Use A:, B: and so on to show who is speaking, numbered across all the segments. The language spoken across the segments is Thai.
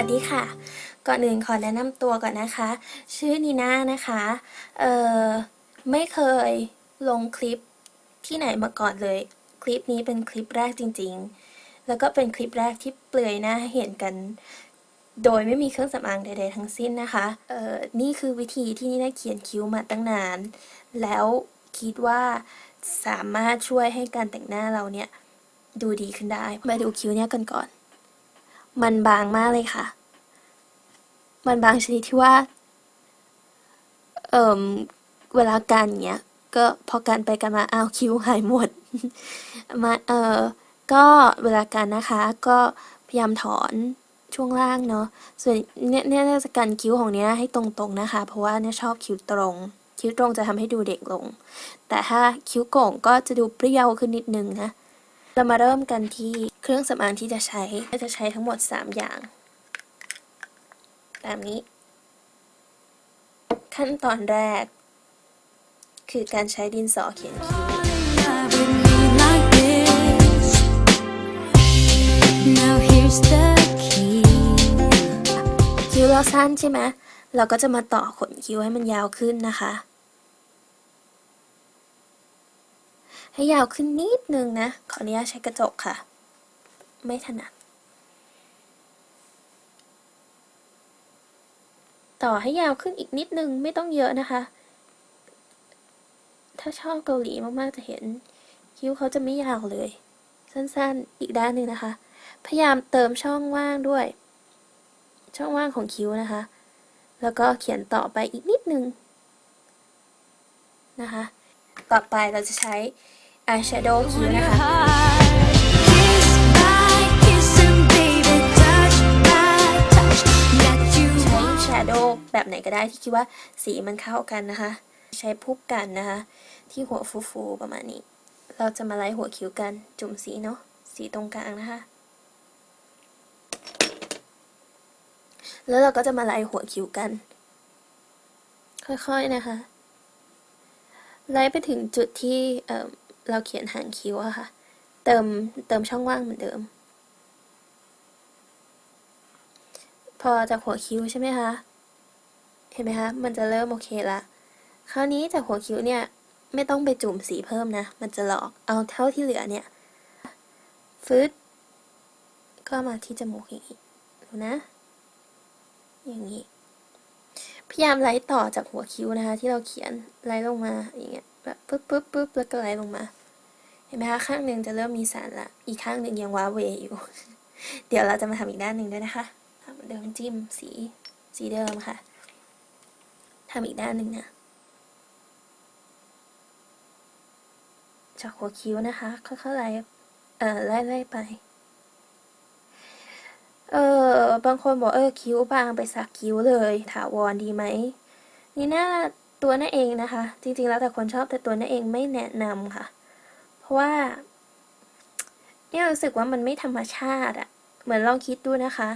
A: วัสดีค่ะ ก่อนอื่นขอแนะนำตัวก่อนนะคะ ชื่อนีน่านะคะ เอ่อ ไม่เคยลงคลิปที่ไหนมาก่อนเลย คลิปนี้เป็นคลิปแรกจริง ๆ แล้วก็เป็นคลิปแรกที่เปลือยหน้าเห็นกัน โดยไม่มีเครื่องสำอางใดๆทั้งสิ้นนะคะ เอ่อ นี่คือวิธีที่นี่ได้เขียนคิ้วมาตั้งนาน แล้วคิดว่าสามารถช่วยให้การแต่งหน้าเราเนี่ยดูดีขึ้นได้ มาดูคิ้วเนี่ยกันก่อนมันบางมากเลยค่ะ มันบางชนิดที่ว่า เอ่มเวลาการเนี้ย ก็พอการไปกันมาอ้าวคิ้วหายหมด มาเออก็เวลาการนะคะ ก็พยายามถอนช่วงล่างเนาะ ส่วนเนี่ยเนี่ยจะกันคิ้วของเนี้ยให้ตรงๆนะคะ เพราะว่าเนี่ยชอบคิ้วตรง คิ้วตรงจะทำให้ดูเด็กลง แต่ถ้าคิ้วโก่งก็จะดูเปรี้ยวขึ้นนิดนึงนะ เรามาเริ่มกันที่เครื่องสำอางที่จะใช้ จะใช้ทั้งหมด 3 อย่าง ตามนี้ ขั้นตอนแรก คือการใช้ดินสอเขียนคิ้ว
B: love with me like this. Now here's the key.
A: คิ้วเราสั้นใช่ไหมเราก็จะมาต่อขนคิ้วให้มันยาวขึ้นนะคะ ให้ยาวขึ้นนิดนึงนะ ขออนุญาตใช้กระจกค่ะ ไม่ถนัด ต่อให้ยาวขึ้นอีกนิดนึงไม่ต้องเยอะนะคะ ถ้าชอบเกาหลีมากๆจะเห็น คิ้วเขาจะไม่ยาวเลย สั้นๆอีกด้านหนึ่งนะคะ พยายามเติมช่องว่างด้วย ช่องว่างของคิ้วนะคะ แล้วก็เขียนต่อไปอีกนิดนึงนะคะ ต่อไปเราจะใช้ eyeshadow คิ้วนะคะ
B: want.
A: shadow แบบไหนก็ได้ที่คิดว่าสีมันเข้ากันนะคะ ใช้พูบกันนะคะ ที่หัวฟูๆประมาณนี้ เราจะมาไล่หัวคิ้วกันจุ่มสีเนาะสีตรงกลางนะคะ แล้วเราก็จะมาไล่หัวคิ้วกัน ค่อยๆนะคะ ไล่ไปถึงจุดที่เเราเขียนหางคิ้วอะค่ะ เติมเติมช่องว่างเหมือนเดิมพอจากหัวคิ้วใช่ไหมคะ ห็นไหมคะมันจะเริ่มโอเคละคราวนี้จากหัวคิ้วเนี่ยไม่ต้องไปจุ่มสีเพิ่มนะ มันจะหลอกเอาเท่าที่เหลือเนี่ยฟืดก็มาที่จมูกอย่างนี้ดูนะ อย่างนี้พยายามไล่ต่อจากหัวคิ้วนะคะ ที่เราเขียนไล่ลงมาอย่างเงี้ยแบบปึ๊บปึ๊บปึ๊บแล้วก็ไล่ลงมา เห็นไหมคะข้างหนึ่งจะเริ่มมีสันละ อีกข้างหนึ่งยังว้าเวอยู่ เดี๋ยวเราจะมาทำอีกด้านหนึ่งด้วยนะคะทำเดิมจิ้มสีสีเดิมค่ะ ทำอีกด้านหนึ่งนะจากหัวคิ้วนะคะค่อยๆไล่เอ่อไล่ไล่ไป เออบางคนบอกเออคิ้วบางไปสักคิ้วเลยถาวรดีไหมนี่หน่าตัวน่าเองนะคะ จริงๆแล้วแต่คนชอบแต่ตัวน่าเองไม่แนะนำค่ะ เพราะว่าเนี่ยรู้สึกว่ามันไม่ธรรมชาติอะเหมือนลองคิดดูนะคะ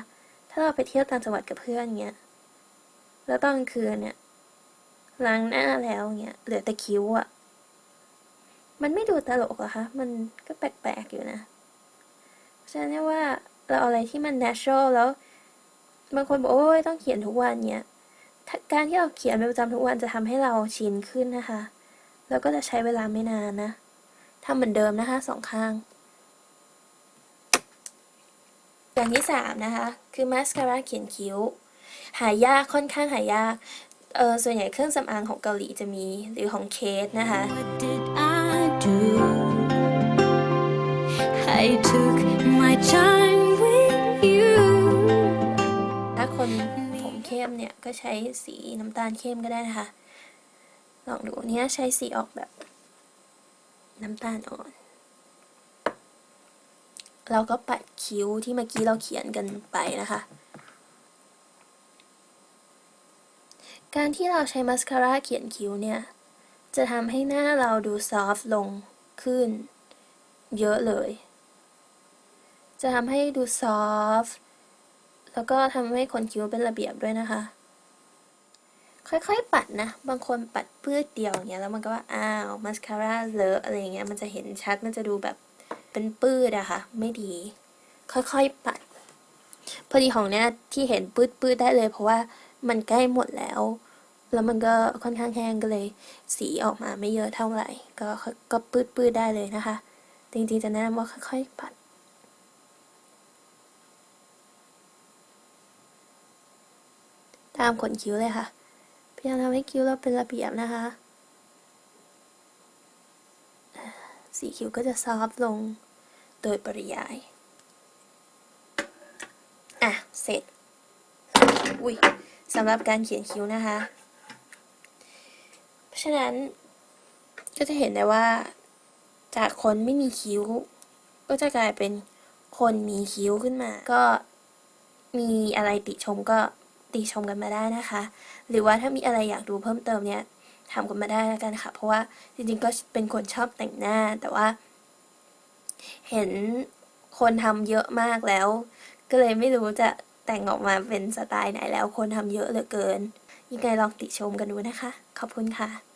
A: ถ้าเราไปเที่ยวต่างจังหวัดกับเพื่อนเงี้ย แล้วตอนกลางคืนเนี่ย ล้างหน้าแล้วเงี้ยเหลือแต่คิ้วอะมันไม่ดูตลกเหรอะคะ มันก็แปลกๆอยู่นะฉะนั้นว่าเราเอาอะไรที่มัน natural แล้ว บางคนบอกโอ้ยต้องเขียนทุกวันเนี่ยการที่เราเขียนเป็นประจำทุกวันจะทำให้เราชินขึ้นนะคะ แล้วก็จะใช้เวลาไม่นานนะทำเหมือนเดิมนะคะสองข้าง อย่างที่สามนะคะ คือมาสคาร่าเขียนคิ้ว หายากค่อนข้างหายาก เออส่วนใหญ่เครื่องสำอางของเกาหลีจะมีหรือของเคสนะคะ
B: What did I do? I took my time with you.
A: ถ้าคนผมเข้มเนี่ย ก็ใช้สีน้ำตาลเข้มก็ได้นะคะ ลองดูเนี้ยใช้สีออกแบบ น้ำตาลอ่อน เราก็ปัดคิ้วที่เมื่อกี้เราเขียนกันไปนะคะ การที่เราใช้มัสคาร่าเขียนคิ้วเนี่ย จะทำให้หน้าเราดูซอฟต์ลงขึ้น เยอะเลย จะทำให้ดูซอฟต์แล้วก็ทำให้ขนคิ้วเป็นระเบียบด้วยนะคะ ค่อยๆ ปัดนะ บางคนปัดปื้ดเดียวอย่างเงี้ยแล้วมันก็ว่า อ้าวมัสคาร่าเลอะอะไรเงี้ยมันจะเห็นชัดมันจะดูแบบเป็นปื้ดอะค่ะ ไม่ดี ค่อยๆ ปัด พอดีของเนี้ยที่เห็นปืดปืดๆได้เลยเพราะว่า มันใกล้หมดแล้ว แล้วมันก็ค่อนข้างแห้งก็เลย สีออกมาไม่เยอะเท่าไหร่ ก็ก็ปืดปืดๆได้เลยนะคะ จริงๆจะแนะนำว่าค่อยๆปัดตามขนคิ้วเลยค่ะพยายามทำให้คิ้วเราเป็นระเบียบนะคะ สีคิ้วก็จะซอฟต์ลงโดยปริยาย อะ เสร็จ อุ้ยสำหรับการเขียนคิ้วนะคะ เพราะฉะนั้นก็จะเห็นได้ว่า จากคนไม่มีคิ้ว ก็จะกลายเป็นคนมีคิ้วขึ้นมา ก็มีอะไรติชมก็ติชมกันมาได้นะคะ หรือว่าถ้ามีอะไรอยากดูเพิ่มเติมเนี่ยถามกันมาได้แล้วกันค่ะ เพราะว่าจริงๆก็เป็นคนชอบแต่งหน้า แต่ว่า เห็นคนทำเยอะมากแล้ว ก็เลยไม่รู้จะ แต่งออกมาเป็นสไตล์ไหนแล้วคนทำเยอะเหลือเกิน ยังไงลองติชมกันดูนะคะ ขอบคุณค่ะ